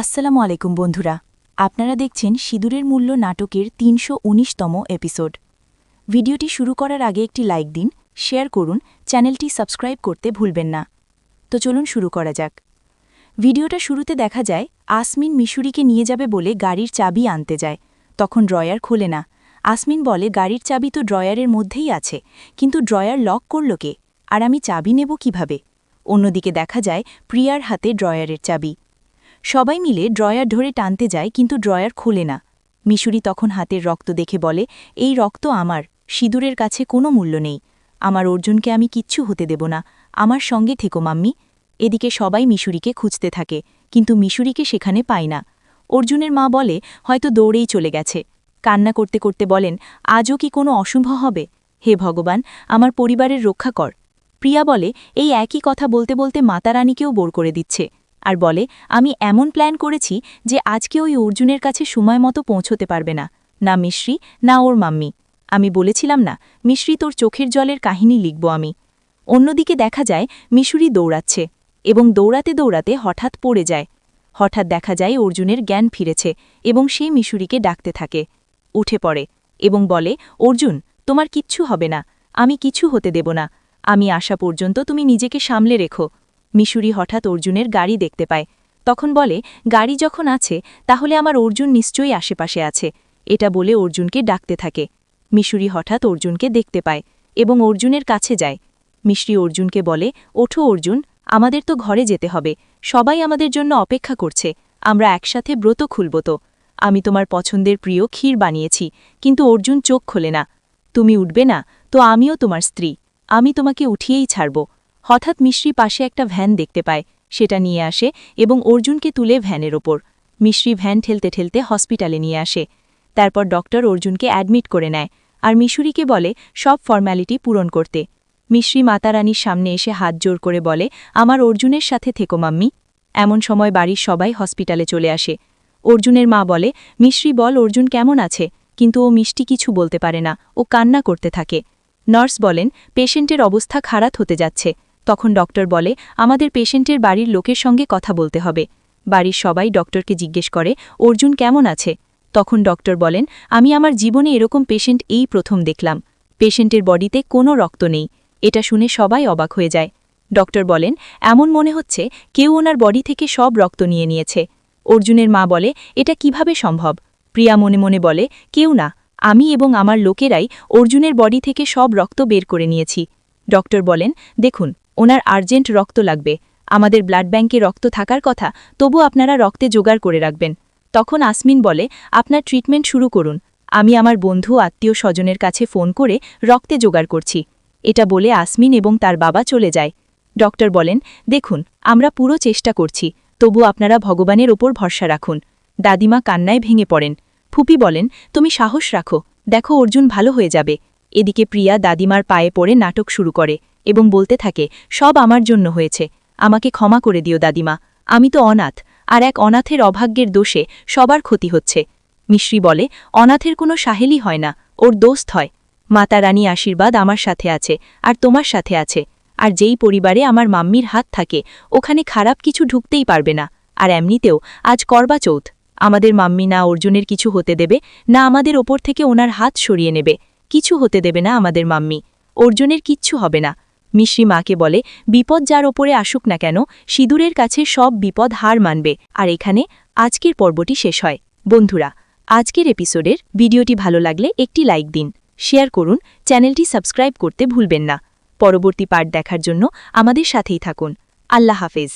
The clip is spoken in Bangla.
আসসালামু আলাইকুম বন্ধুরা। আপনারা দেখছেন সিঁদুরের মূল্য নাটকের তিনশো উনিশতম এপিসোড ভিডিওটি শুরু করার আগে একটি লাইক দিন শেয়ার করুন, চ্যানেলটি সাবস্ক্রাইব করতে ভুলবেন না। তো চলুন শুরু করা যাক। ভিডিওটা শুরুতে দেখা যায়, আসমিন মিশুরিকে নিয়ে যাবে বলে গাড়ির চাবি আনতে যায়। তখন ড্রয়ার খোলে না। আসমিন বলে, গাড়ির চাবি তো ড্রয়ারের মধ্যেই আছে, কিন্তু ড্রয়ার লক করল কে? আর আমি চাবি নেব কীভাবে? অন্যদিকে দেখা যায়, প্রিয়ার হাতে ড্রয়ারের চাবি। সবাই মিলে ড্রয়ার ধরে টানতে যায়, কিন্তু ড্রয়ার খুলে না। মিশুরি তখন হাতের রক্ত দেখে বলে, এই রক্ত আমার, সিঁদুরের কাছে কোনো মূল্য নেই। আমার অর্জুনকে আমি কিচ্ছু হতে দেব না। আমার সঙ্গে থেকো, মাম্মি। এদিকে সবাই মিশুরিকে খুঁজতে থাকে, কিন্তু মিশুরিকে সেখানে পায় না। অর্জুনের মা বলে, হয়তো দৌড়েই চলে গেছে। কান্না করতে করতে বলেন, আজও কি কোনো অশুভ হবে? হে ভগবান, আমার পরিবারের রক্ষা কর। প্রিয়া বলে, এই একই কথা বলতে বলতে মাতারানীকেও বোর করে দিচ্ছে। আর বলে, আমি এমন প্ল্যান করেছি যে আজকে ওই অর্জুনের কাছে সময় মতো পৌঁছতে পারবে না। না মিশ্রি, না ওর মাম্মি। আমি বলেছিলাম না, মিশ্রি তোর চোখের জলের কাহিনী লিখব আমি। অন্যদিকে দেখা যায়, মিশুরি দৌড়াচ্ছে এবং দৌড়াতে দৌড়াতে হঠাৎ পড়ে যায়। হঠাৎ দেখা যায় অর্জুনের জ্ঞান ফিরেছে এবং সে মিশুরিকে ডাকতে থাকে। উঠে পড়ে এবং বলে, অর্জুন, তোমার কিচ্ছু হবে না। আমি কিছু হতে দেব না। আমি আসা পর্যন্ত তুমি নিজেকে সামলে রেখো। মিশুরি হঠাৎ অর্জুনের গাড়ি দেখতে পায়। তখন বলে, গাড়ি যখন আছে, তাহলে আমার অর্জুন নিশ্চয়ই আশেপাশে আছে। এটা বলে অর্জুনকে ডাকতে থাকে। মিশুরি হঠাৎ অর্জুনকে দেখতে পায় এবং অর্জুনের কাছে যায়। মিশ্রি অর্জুনকে বলে, ওঠো অর্জুন, আমাদের তো ঘরে যেতে হবে। সবাই আমাদের জন্য অপেক্ষা করছে। আমরা একসাথে ব্রত খুলব তো। আমি তোমার পছন্দের প্রিয় ক্ষীর বানিয়েছি, কিন্তু অর্জুন চোখ খোলে না। তুমি উঠবে না, তো আমিও তোমার স্ত্রী। আমি তোমাকে উঠিয়েই ছাড়ব। হঠাৎ মিশ্রি পাশে একটা ভ্যান দেখতে পায়। সেটা নিয়ে আসে এবং অর্জুনকে তুলে ভ্যানের ওপর। মিশ্রি ভ্যান ঠেলতে ঠেলতে হসপিটালে নিয়ে আসে। তারপর ডক্টর অর্জুনকে অ্যাডমিট করে নেয় আর মিশুরিকে বলে, সব ফর্ম্যালিটি পূরণ করতে। মিশ্রি মাতারানীর সামনে এসে হাত জোর করে বলে, আমার অর্জুনের সাথে থেকো মাম্মি। এমন সময় বাড়ির সবাই হসপিটালে চলে আসে। অর্জুনের মা বলে, মিশ্রি, বল অর্জুন কেমন আছে? কিন্তু ও মিষ্টি কিছু বলতে পারে না। ও কান্না করতে থাকে। নার্স বলেন, পেশেন্টের অবস্থা খারাপ হতে যাচ্ছে। তখন ডক্টর বলে, আমাদের পেশেন্টের বাড়ির লোকের সঙ্গে কথা বলতে হবে। বাড়ির সবাই ডক্টরকে জিজ্ঞেস করে, অর্জুন কেমন আছে? তখন ডক্টর বলেন, আমি আমার জীবনে এরকম পেশেন্ট এই প্রথম দেখলাম। পেশেন্টের বডিতে কোনো রক্ত নেই। এটা শুনে সবাই অবাক হয়ে যায়। ডক্টর বলেন, এমন মনে হচ্ছে, কেউ ওনার বডি থেকে সব রক্ত নিয়ে নিয়েছে। অর্জুনের মা বলে, এটা কীভাবে সম্ভব? প্রিয়া মনে মনে বলে, কেউ না। আমি এবং আমার লোকেরাই অর্জুনের বডি থেকে সব রক্ত বের করে নিয়েছি। ডক্টর বলেন, দেখুন ওনার আর্জেন্ট রক্ত লাগবে। আমাদের ব্লাড ব্যাংকে রক্ত থাকার কথা, তবু আপনারা রক্তে জোগাড় করে রাখবেন। তখন আসমিন বলে, আপনার ট্রিটমেন্ট শুরু করুন। আমি আমার বন্ধু, আত্মীয় স্বজনের কাছে ফোন করে রক্তে জোগাড় করছি। এটা বলে আসমিন এবং তার বাবা চলে যায়। ডক্টর বলেন, দেখুন, আমরা পুরো চেষ্টা করছি, তবু আপনারা ভগবানের ওপর ভরসা রাখুন। দাদিমা কান্নায় ভেঙে পড়েন। ফুপি বলেন, তুমি সাহস রাখো। দেখো অর্জুন ভালো হয়ে যাবে। এদিকে প্রিয়া দাদিমার পায়ে পড়ে নাটক শুরু করে। এবং বলতে থাকে, সব আমার জন্য হয়েছে। আমাকে ক্ষমা করে দিও দাদিমা। আমি তো অনাথ, আর এক অনাথের অভাগ্যের দোষে সবার ক্ষতি হচ্ছে। মিশ্রি বলে, অনাথের কোনো সাহেলি হয় না, ওর দোস্ত হয়। মাতা রানী আশীর্বাদ আমার সাথে আছে, আর তোমার সাথে আছে। আর যেই পরিবারে আমার মাম্মির হাত থাকে, ওখানে খারাপ কিছু ঢুকতেই পারবে না। আর এমনিতেও আজ করবা চৌথ। আমাদের মাম্মি না অর্জুনের কিছু হতে দেবে, না আমাদের ওপর থেকে ওনার হাত সরিয়ে নেবে। কিছু হতে দেবে না আমাদের মাম্মি। অর্জুনের কিচ্ছু হবে না। মিশ্রি মাকে বলে, বিপদ যার ওপরে আসুক না কেন, সিঁদুরের কাছে সব বিপদ হার মানবে। আর এখানে আজকের পর্বটি শেষ হয়। বন্ধুরা, আজকের এপিসোডের ভিডিওটি ভালো লাগলে একটি লাইক দিন, শেয়ার করুন, চ্যানেলটি সাবস্ক্রাইব করতে ভুলবেন না। পরবর্তী পার্ট দেখার জন্য আমাদের সাথেই থাকুন। আল্লাহ হাফেজ।